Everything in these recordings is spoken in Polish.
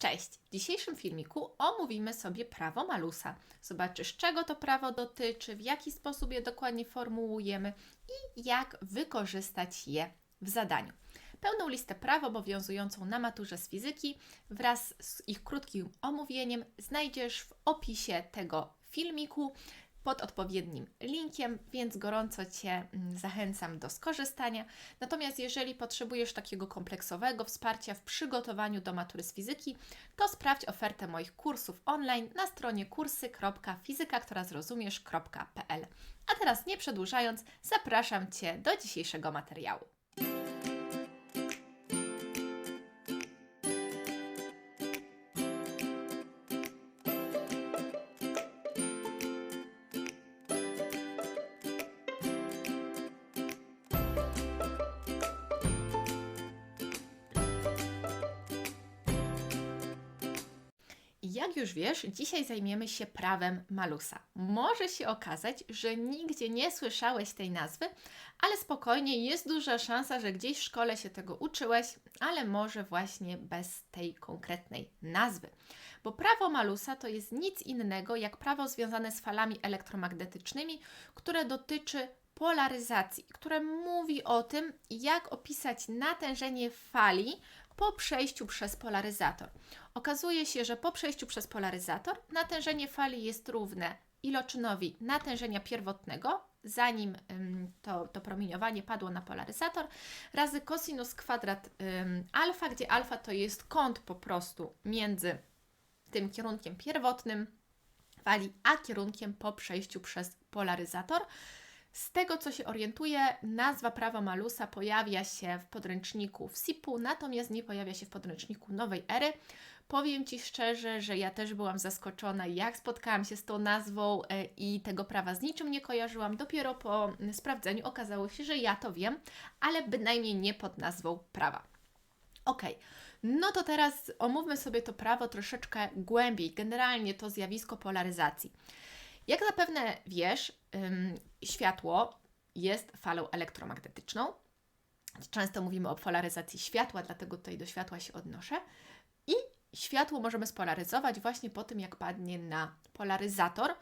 Cześć! W dzisiejszym filmiku omówimy sobie prawo Malusa. Zobaczysz, czego to prawo dotyczy, w jaki sposób je dokładnie formułujemy i jak wykorzystać je w zadaniu. Pełną listę praw obowiązującą na maturze z fizyki wraz z ich krótkim omówieniem znajdziesz w opisie tego filmiku pod odpowiednim linkiem, więc gorąco Cię mm, zachęcam do skorzystania. Natomiast jeżeli potrzebujesz takiego kompleksowego wsparcia w przygotowaniu do matury z fizyki, to sprawdź ofertę moich kursów online na stronie kursy.fizyka, A teraz nie przedłużając, zapraszam Cię do dzisiejszego materiału. Już wiesz, dzisiaj zajmiemy się prawem Malusa. Może się okazać, że nigdzie nie słyszałeś tej nazwy, ale spokojnie jest duża szansa, że gdzieś w szkole się tego uczyłeś, ale może właśnie bez tej konkretnej nazwy. Bo prawo Malusa to jest nic innego jak prawo związane z falami elektromagnetycznymi, które dotyczy polaryzacji, które mówi o tym, jak opisać natężenie fali po przejściu przez polaryzator. Okazuje się, że po przejściu przez polaryzator natężenie fali jest równe iloczynowi natężenia pierwotnego, zanim to, to promieniowanie padło na polaryzator, razy kosinus kwadrat alfa, gdzie alfa to jest kąt po prostu między tym kierunkiem pierwotnym fali, a kierunkiem po przejściu przez polaryzator. Z tego, co się orientuję, nazwa prawa Malusa pojawia się w podręczniku w SIP-u, natomiast nie pojawia się w podręczniku nowej ery. Powiem Ci szczerze, że ja też byłam zaskoczona, jak spotkałam się z tą nazwą e, i tego prawa z niczym nie kojarzyłam. Dopiero po sprawdzeniu okazało się, że ja to wiem, ale bynajmniej nie pod nazwą prawa. Ok, no to teraz omówmy sobie to prawo troszeczkę głębiej, generalnie to zjawisko polaryzacji. Jak zapewne wiesz, światło jest falą elektromagnetyczną. Często mówimy o polaryzacji światła, dlatego tutaj do światła się odnoszę. I światło możemy spolaryzować właśnie po tym, jak padnie na polaryzator.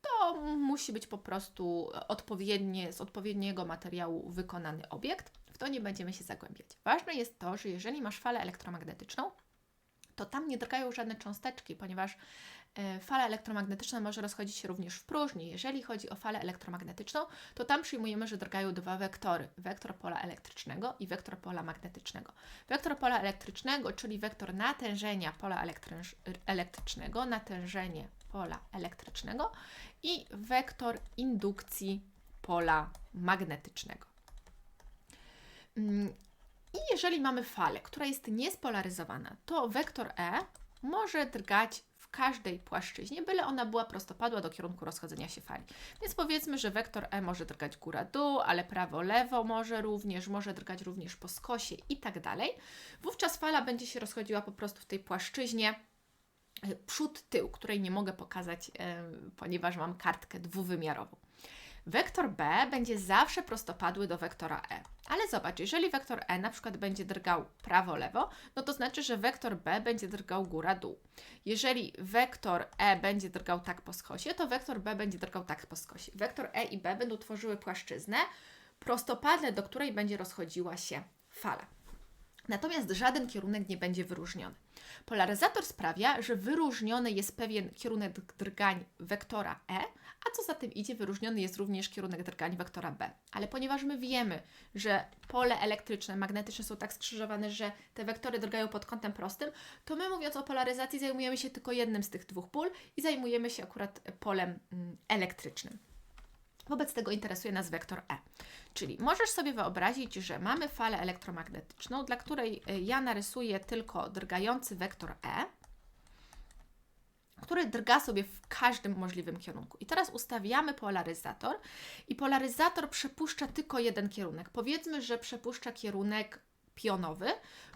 To musi być po prostu odpowiednie, z odpowiedniego materiału wykonany obiekt. W to nie będziemy się zagłębiać. Ważne jest to, że jeżeli masz falę elektromagnetyczną, to tam nie drgają żadne cząsteczki, ponieważ fala elektromagnetyczna może rozchodzić się również w próżni. Jeżeli chodzi o falę elektromagnetyczną, to tam przyjmujemy, że drgają dwa wektory: wektor pola elektrycznego i wektor pola magnetycznego. Wektor pola elektrycznego, czyli wektor natężenia pola elektrycznego, natężenie pola elektrycznego i wektor indukcji pola magnetycznego. Mm, I jeżeli mamy falę, która jest niespolaryzowana, to wektor E może drgać w każdej płaszczyźnie, byle ona była prostopadła do kierunku rozchodzenia się fali. Więc powiedzmy, że wektor E może drgać góra-dół, ale prawo-lewo może również, może drgać również po skosie i tak dalej. Wówczas fala będzie się rozchodziła po prostu w tej płaszczyźnie e, przód-tył, której nie mogę pokazać, ponieważ mam kartkę dwuwymiarową. Wektor B będzie zawsze prostopadły do wektora E. Ale zobacz, jeżeli wektor E na przykład będzie drgał prawo-lewo, no to znaczy, że wektor B będzie drgał góra-dół. Jeżeli wektor E będzie drgał tak po skosie, to wektor B będzie drgał tak po skosie. Wektor E i B będą tworzyły płaszczyznę prostopadle, do której będzie rozchodziła się fala. Natomiast żaden kierunek nie będzie wyróżniony. Polaryzator sprawia, że wyróżniony jest pewien kierunek drgań wektora E, a co za tym idzie, wyróżniony jest również kierunek drgań wektora B. Ale ponieważ my wiemy, że pole elektryczne, magnetyczne są tak skrzyżowane, że te wektory drgają pod kątem prostym, to my mówiąc o polaryzacji zajmujemy się tylko jednym z tych dwóch pól i zajmujemy się akurat polem mm, elektrycznym. Wobec tego interesuje nas wektor E. Czyli możesz sobie wyobrazić, że mamy falę elektromagnetyczną, dla której y, ja narysuję tylko drgający wektor E, który drga sobie w każdym możliwym kierunku. I teraz ustawiamy polaryzator i polaryzator przepuszcza tylko jeden kierunek. Powiedzmy, że przepuszcza kierunek pionowy,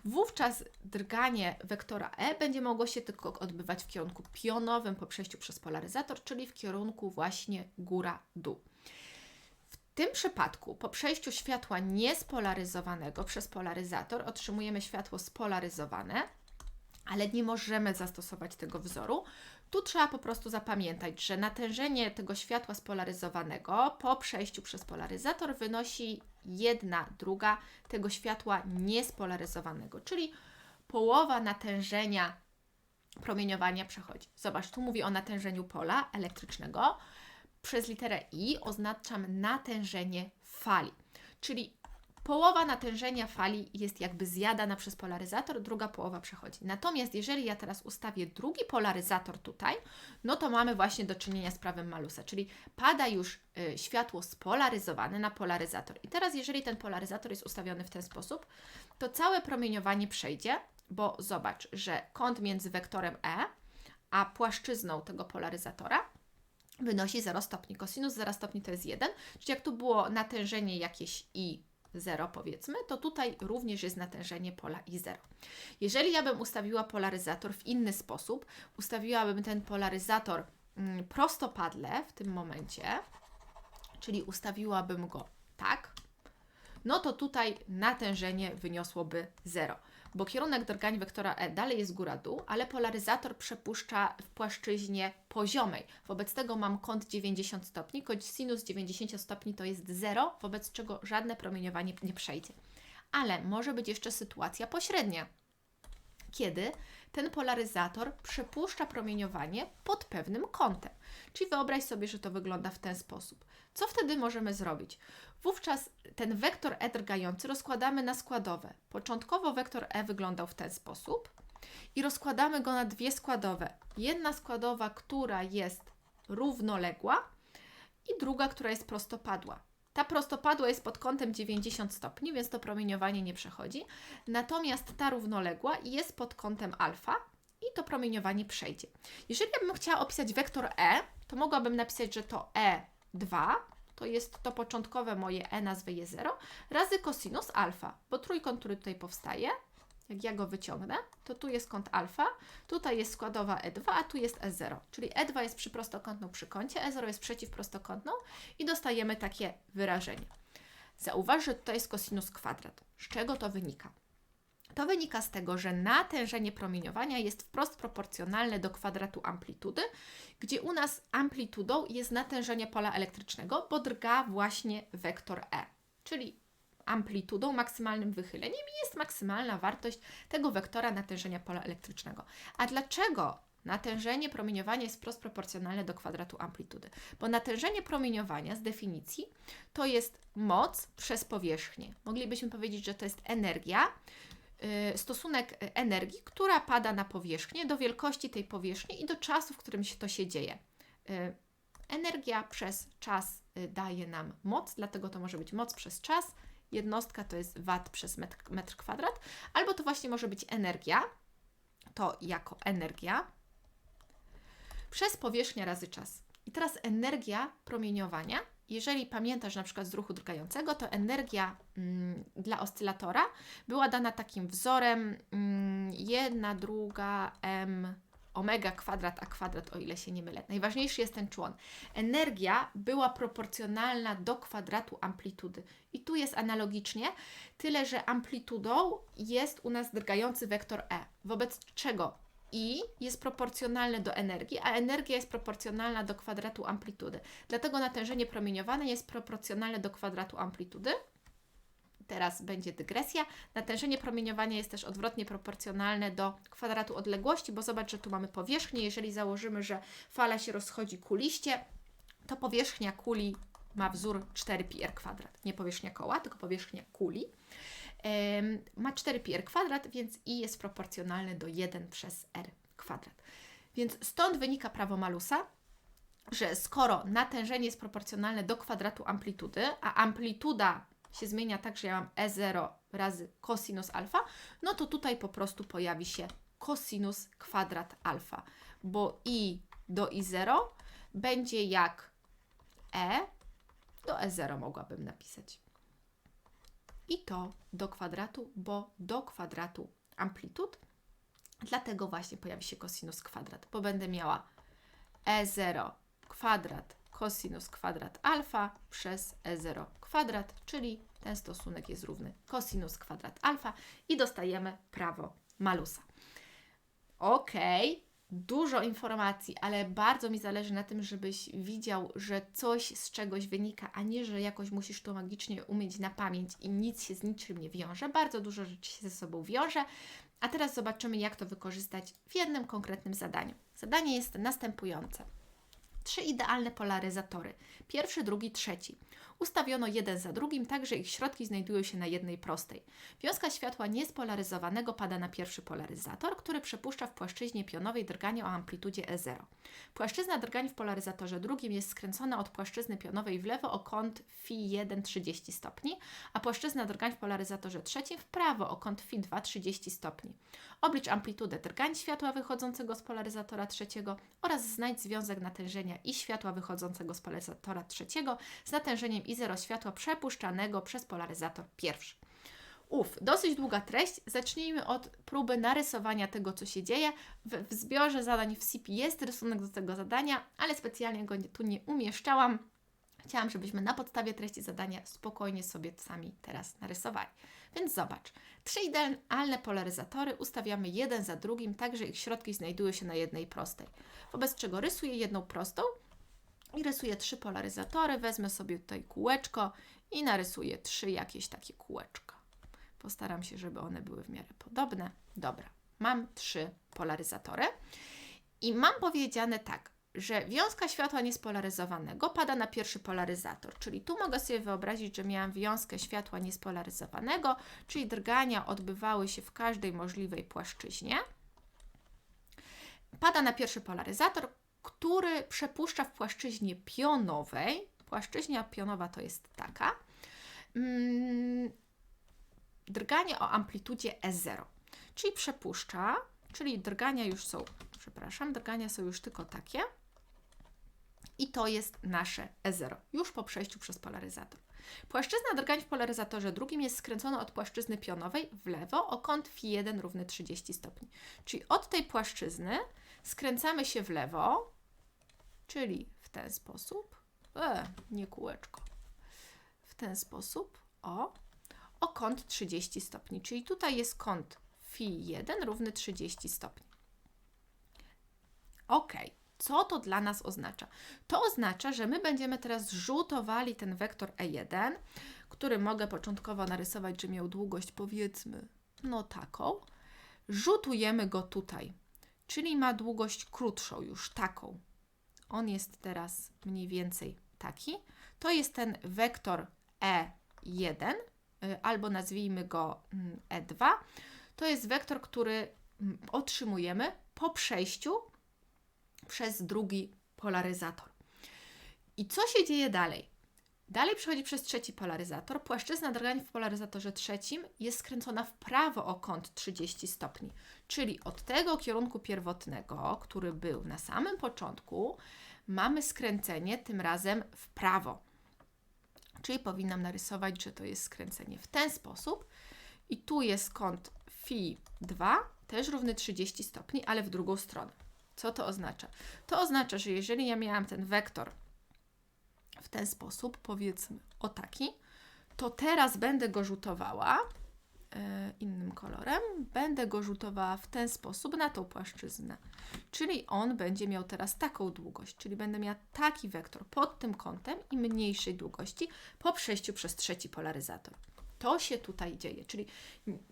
wówczas drganie wektora E będzie mogło się tylko odbywać w kierunku pionowym po przejściu przez polaryzator, czyli w kierunku właśnie góra-dół. W tym przypadku po przejściu światła niespolaryzowanego przez polaryzator otrzymujemy światło spolaryzowane, ale nie możemy zastosować tego wzoru. Tu trzeba po prostu zapamiętać, że natężenie tego światła spolaryzowanego po przejściu przez polaryzator wynosi jedna druga tego światła niespolaryzowanego, czyli połowa natężenia promieniowania przechodzi. Zobacz, tu mówi o natężeniu pola elektrycznego. Przez literę I oznaczam natężenie fali, czyli połowa natężenia fali jest jakby zjadana przez polaryzator, druga połowa przechodzi. Natomiast jeżeli ja teraz ustawię drugi polaryzator tutaj, no to mamy właśnie do czynienia z prawem Malusa, czyli pada już y, światło spolaryzowane na polaryzator. I teraz jeżeli ten polaryzator jest ustawiony w ten sposób, to całe promieniowanie przejdzie, bo zobacz, że kąt między wektorem E a płaszczyzną tego polaryzatora wynosi 0 stopni. Kosinus 0 stopni to jest 1, czyli jak tu było natężenie jakieś i 0 powiedzmy, to tutaj również jest natężenie pola i 0. Jeżeli ja bym ustawiła polaryzator w inny sposób, ustawiłabym ten polaryzator mm, prostopadle w tym momencie, czyli ustawiłabym go tak, no to tutaj natężenie wyniosłoby 0 bo kierunek drgań wektora E dalej jest góra-dół, ale polaryzator przepuszcza w płaszczyźnie poziomej. Wobec tego mam kąt 90 stopni, sinus 90 stopni to jest 0, wobec czego żadne promieniowanie nie przejdzie. Ale może być jeszcze sytuacja pośrednia, kiedy ten polaryzator przepuszcza promieniowanie pod pewnym kątem. Czyli wyobraź sobie, że to wygląda w ten sposób. Co wtedy możemy zrobić? Wówczas ten wektor E drgający rozkładamy na składowe. Początkowo wektor E wyglądał w ten sposób i rozkładamy go na dwie składowe. Jedna składowa, która jest równoległa i druga, która jest prostopadła. Ta prostopadła jest pod kątem 90 stopni, więc to promieniowanie nie przechodzi. Natomiast ta równoległa jest pod kątem alfa i to promieniowanie przejdzie. Jeżeli bym chciała opisać wektor E, to mogłabym napisać, że to E2 to jest to początkowe moje e nazwę je 0, razy kosinus alfa, bo trójkąt, który tutaj powstaje, jak ja go wyciągnę, to tu jest kąt alfa, tutaj jest składowa E2, a tu jest E0, czyli E2 jest przy prostokątną przy kącie, E0 jest przeciwprostokątną i dostajemy takie wyrażenie. Zauważ, że tutaj jest kosinus kwadrat. Z czego to wynika? To wynika z tego, że natężenie promieniowania jest wprost proporcjonalne do kwadratu amplitudy, gdzie u nas amplitudą jest natężenie pola elektrycznego, bo drga właśnie wektor E, czyli amplitudą, maksymalnym wychyleniem jest maksymalna wartość tego wektora natężenia pola elektrycznego. A dlaczego natężenie promieniowania jest wprost proporcjonalne do kwadratu amplitudy? Bo natężenie promieniowania z definicji to jest moc przez powierzchnię. Moglibyśmy powiedzieć, że to jest energia, Y, stosunek energii, która pada na powierzchnię, do wielkości tej powierzchni i do czasu, w którym się to się dzieje. Y, energia przez czas y, daje nam moc, dlatego to może być moc przez czas. Jednostka to jest watt przez metr, metr kwadrat, albo to właśnie może być energia, to jako energia, przez powierzchnia razy czas. I teraz energia promieniowania jeżeli pamiętasz na przykład z ruchu drgającego, to energia mm, dla oscylatora była dana takim wzorem mm, 1, druga m omega kwadrat a kwadrat, o ile się nie mylę. Najważniejszy jest ten człon. Energia była proporcjonalna do kwadratu amplitudy. I tu jest analogicznie, tyle że amplitudą jest u nas drgający wektor E, wobec czego i jest proporcjonalne do energii, a energia jest proporcjonalna do kwadratu amplitudy. Dlatego natężenie promieniowane jest proporcjonalne do kwadratu amplitudy. Teraz będzie dygresja. Natężenie promieniowania jest też odwrotnie proporcjonalne do kwadratu odległości, bo zobacz, że tu mamy powierzchnię. Jeżeli założymy, że fala się rozchodzi kuliście, to powierzchnia kuli ma wzór 4πr kwadrat. Nie powierzchnia koła, tylko powierzchnia kuli ma 4 pi r kwadrat, więc i jest proporcjonalne do 1 przez r kwadrat. Więc stąd wynika prawo Malusa, że skoro natężenie jest proporcjonalne do kwadratu amplitudy, a amplituda się zmienia tak, że ja mam E0 razy cosinus alfa, no to tutaj po prostu pojawi się cosinus kwadrat alfa, bo i do i0 będzie jak e do e0 mogłabym napisać i to do kwadratu, bo do kwadratu amplitud. Dlatego właśnie pojawi się cosinus kwadrat, bo będę miała E0 kwadrat cosinus kwadrat alfa przez E0 kwadrat, czyli ten stosunek jest równy cosinus kwadrat alfa i dostajemy prawo Malusa. Okej, dużo informacji, ale bardzo mi zależy na tym, żebyś widział, że coś z czegoś wynika, a nie, że jakoś musisz to magicznie umieć na pamięć i nic się z niczym nie wiąże. Bardzo dużo rzeczy się ze sobą wiąże. A teraz zobaczymy, jak to wykorzystać w jednym konkretnym zadaniu. Zadanie jest następujące. Trzy idealne polaryzatory. Pierwszy, drugi, trzeci. Ustawiono jeden za drugim, tak że ich środki znajdują się na jednej prostej. Wiązka światła niespolaryzowanego pada na pierwszy polaryzator, który przepuszcza w płaszczyźnie pionowej drganie o amplitudzie E0. Płaszczyzna drgań w polaryzatorze drugim jest skręcona od płaszczyzny pionowej w lewo o kąt Φ1 30 stopni, a płaszczyzna drgań w polaryzatorze trzecim w prawo o kąt Φ2 30 stopni. Oblicz amplitudę drgań światła wychodzącego z polaryzatora trzeciego oraz znajdź związek natężenia i światła wychodzącego z polaryzatora trzeciego z natężeniem I0 światła przepuszczanego przez polaryzator pierwszy. Uf, dosyć długa treść. Zacznijmy od próby narysowania tego, co się dzieje. W, w zbiorze zadań w SIP jest rysunek do tego zadania, ale specjalnie go nie, tu nie umieszczałam. Chciałam, żebyśmy na podstawie treści zadania spokojnie sobie sami teraz narysowali. Więc zobacz, trzy idealne polaryzatory ustawiamy jeden za drugim, tak że ich środki znajdują się na jednej prostej. Wobec czego rysuję jedną prostą i rysuję trzy polaryzatory. Wezmę sobie tutaj kółeczko i narysuję trzy jakieś takie kółeczka. Postaram się, żeby one były w miarę podobne. Dobra, mam trzy polaryzatory i mam powiedziane tak, że wiązka światła niespolaryzowanego pada na pierwszy polaryzator, czyli tu mogę sobie wyobrazić, że miałam wiązkę światła niespolaryzowanego, czyli drgania odbywały się w każdej możliwej płaszczyźnie. Pada na pierwszy polaryzator, który przepuszcza w płaszczyźnie pionowej. Płaszczyźnia pionowa to jest taka. Mm, drganie o amplitudzie E0, czyli przepuszcza, czyli drgania już są, przepraszam, drgania są już tylko takie. I to jest nasze E0, już po przejściu przez polaryzator. Płaszczyzna drgań w polaryzatorze drugim jest skręcona od płaszczyzny pionowej w lewo o kąt Φ1 równy 30 stopni. Czyli od tej płaszczyzny skręcamy się w lewo, czyli w ten sposób, e, nie kółeczko, w ten sposób, o, o kąt 30 stopni. Czyli tutaj jest kąt Φ1 równy 30 stopni. Ok, co to dla nas oznacza? To oznacza, że my będziemy teraz rzutowali ten wektor E1, który mogę początkowo narysować, że miał długość powiedzmy, no taką. Rzutujemy go tutaj, czyli ma długość krótszą już, taką. On jest teraz mniej więcej taki. To jest ten wektor E1, y, albo nazwijmy go mm, E2. To jest wektor, który mm, otrzymujemy po przejściu przez drugi polaryzator. I co się dzieje dalej? Dalej przechodzi przez trzeci polaryzator. Płaszczyzna drgań w polaryzatorze trzecim jest skręcona w prawo o kąt 30 stopni, czyli od tego kierunku pierwotnego, który był na samym początku, mamy skręcenie tym razem w prawo. Czyli powinnam narysować, że to jest skręcenie w ten sposób. I tu jest kąt Φ2, też równy 30 stopni, ale w drugą stronę. Co to oznacza? To oznacza, że jeżeli ja miałam ten wektor w ten sposób, powiedzmy o taki, to teraz będę go rzutowała e, innym kolorem, będę go rzutowała w ten sposób na tą płaszczyznę. Czyli on będzie miał teraz taką długość, czyli będę miała taki wektor pod tym kątem i mniejszej długości po przejściu przez trzeci polaryzator. To się tutaj dzieje, czyli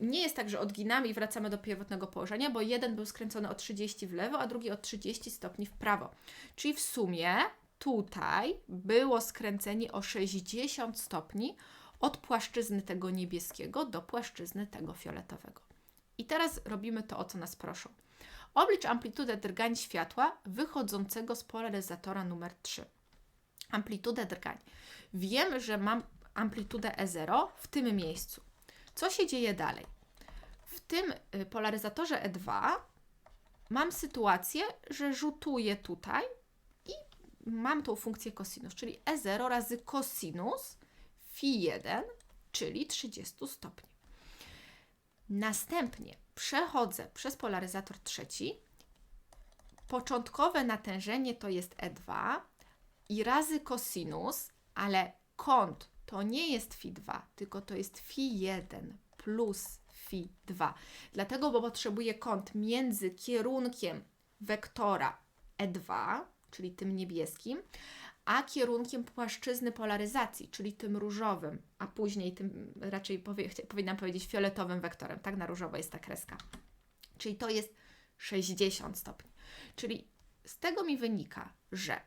nie jest tak, że odginamy i wracamy do pierwotnego położenia, bo jeden był skręcony o 30 w lewo, a drugi o 30 stopni w prawo. Czyli w sumie tutaj było skręcenie o 60 stopni od płaszczyzny tego niebieskiego do płaszczyzny tego fioletowego. I teraz robimy to, o co nas proszą. Oblicz amplitudę drgań światła wychodzącego z polaryzatora numer 3. Amplitudę drgań. Wiem, że mam amplitudę E0 w tym miejscu. Co się dzieje dalej? W tym y, polaryzatorze E2 mam sytuację, że rzutuję tutaj mam tą funkcję cosinus, czyli E0 razy cosinus Φ1, czyli 30 stopni. Następnie przechodzę przez polaryzator trzeci. Początkowe natężenie to jest E2 i razy cosinus, ale kąt to nie jest Φ2, tylko to jest Φ1 plus phi 2. Dlatego, bo potrzebuję kąt między kierunkiem wektora E2, czyli tym niebieskim, a kierunkiem płaszczyzny polaryzacji, czyli tym różowym, a później tym raczej powie, powinnam powiedzieć fioletowym wektorem. Tak na różowo jest ta kreska. Czyli to jest 60 stopni. Czyli z tego mi wynika, że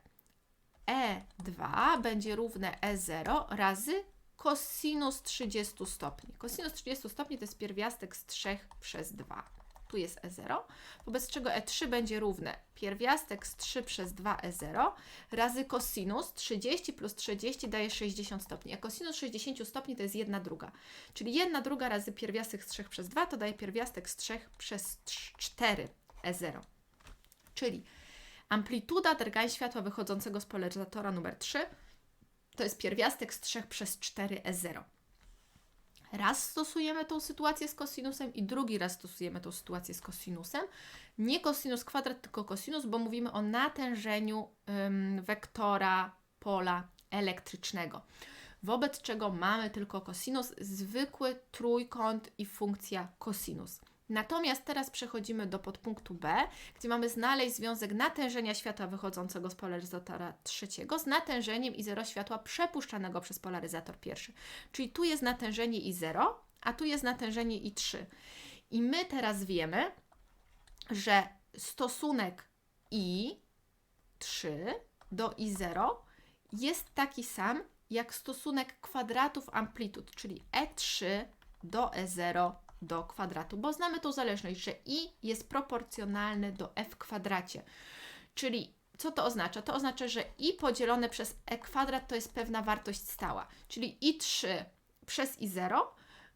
E2 będzie równe E0 razy kosinus 30 stopni. Kosinus 30 stopni to jest pierwiastek z 3 przez 2. Tu jest E0, wobec czego E3 będzie równe pierwiastek z 3 przez 2 E0 razy kosinus 30 plus 30 daje 60 stopni, a kosinus 60 stopni to jest 1 druga. Czyli 1 druga razy pierwiastek z 3 przez 2 to daje pierwiastek z 3 przez 4 E0. Czyli amplituda drgań światła wychodzącego z polaryzatora numer 3 to jest pierwiastek z 3 przez 4 E0. Raz stosujemy tą sytuację z kosinusem i drugi raz stosujemy tą sytuację z kosinusem. Nie kosinus kwadrat, tylko kosinus, bo mówimy o natężeniu ym, wektora pola elektrycznego. Wobec czego mamy tylko kosinus, zwykły trójkąt i funkcja kosinus. Natomiast teraz przechodzimy do podpunktu B, gdzie mamy znaleźć związek natężenia światła wychodzącego z polaryzatora trzeciego z natężeniem I0 światła przepuszczanego przez polaryzator pierwszy. Czyli tu jest natężenie I0, a tu jest natężenie I3. I my teraz wiemy, że stosunek I3 do I0 jest taki sam jak stosunek kwadratów amplitud, czyli E3 do E0 do kwadratu, bo znamy tą zależność, że i jest proporcjonalny do f kwadracie. Czyli co to oznacza? To oznacza, że i podzielone przez e kwadrat to jest pewna wartość stała, czyli i3 przez i0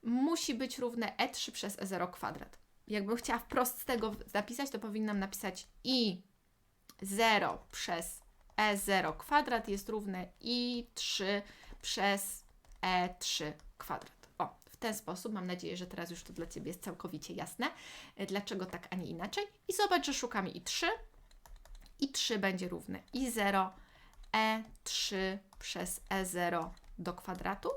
musi być równe e3 przez e0 kwadrat. Jakbym chciała wprost z tego zapisać, to powinnam napisać i0 przez e0 kwadrat jest równe i3 przez e3 kwadrat. W ten sposób mam nadzieję, że teraz już to dla Ciebie jest całkowicie jasne, e, dlaczego tak, a nie inaczej. I zobacz, że szukamy i3. i3 będzie równe i0 e3 przez e0 do kwadratu,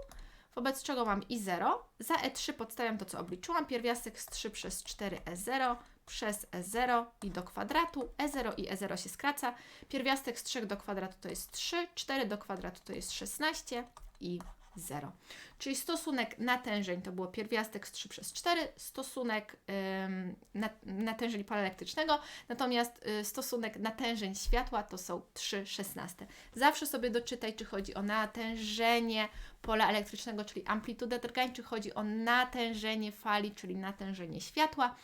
wobec czego mam i0. Za e3 podstawiam to, co obliczyłam, pierwiastek z 3 przez 4 e0 przez e0 i do kwadratu. e0 i e0 się skraca. Pierwiastek z 3 do kwadratu to jest 3, 4 do kwadratu to jest 16 i 0. Czyli stosunek natężeń to było pierwiastek z 3 przez 4, stosunek ym, nat natężeń pola elektrycznego, natomiast y, stosunek natężeń światła to są 3 szesnaste. Zawsze sobie doczytaj, czy chodzi o natężenie pola elektrycznego, czyli amplitudę drgań, czy chodzi o natężenie fali, czyli natężenie światła.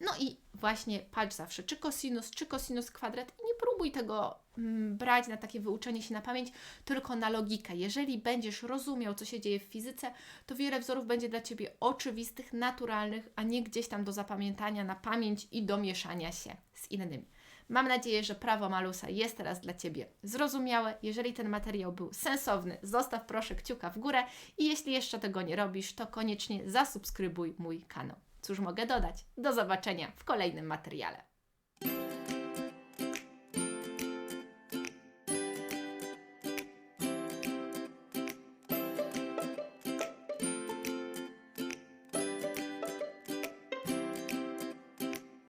No i właśnie patrz zawsze, czy kosinus, czy kosinus kwadrat nie próbuj tego mm, brać na takie wyuczenie się na pamięć, tylko na logikę. Jeżeli będziesz rozumiał, co się dzieje w fizyce, to wiele wzorów będzie dla Ciebie oczywistych, naturalnych, a nie gdzieś tam do zapamiętania na pamięć i do mieszania się z innymi. Mam nadzieję, że prawo Malusa jest teraz dla Ciebie zrozumiałe. Jeżeli ten materiał był sensowny, zostaw proszę kciuka w górę i jeśli jeszcze tego nie robisz, to koniecznie zasubskrybuj mój kanał. Cóż mogę dodać? Do zobaczenia w kolejnym materiale.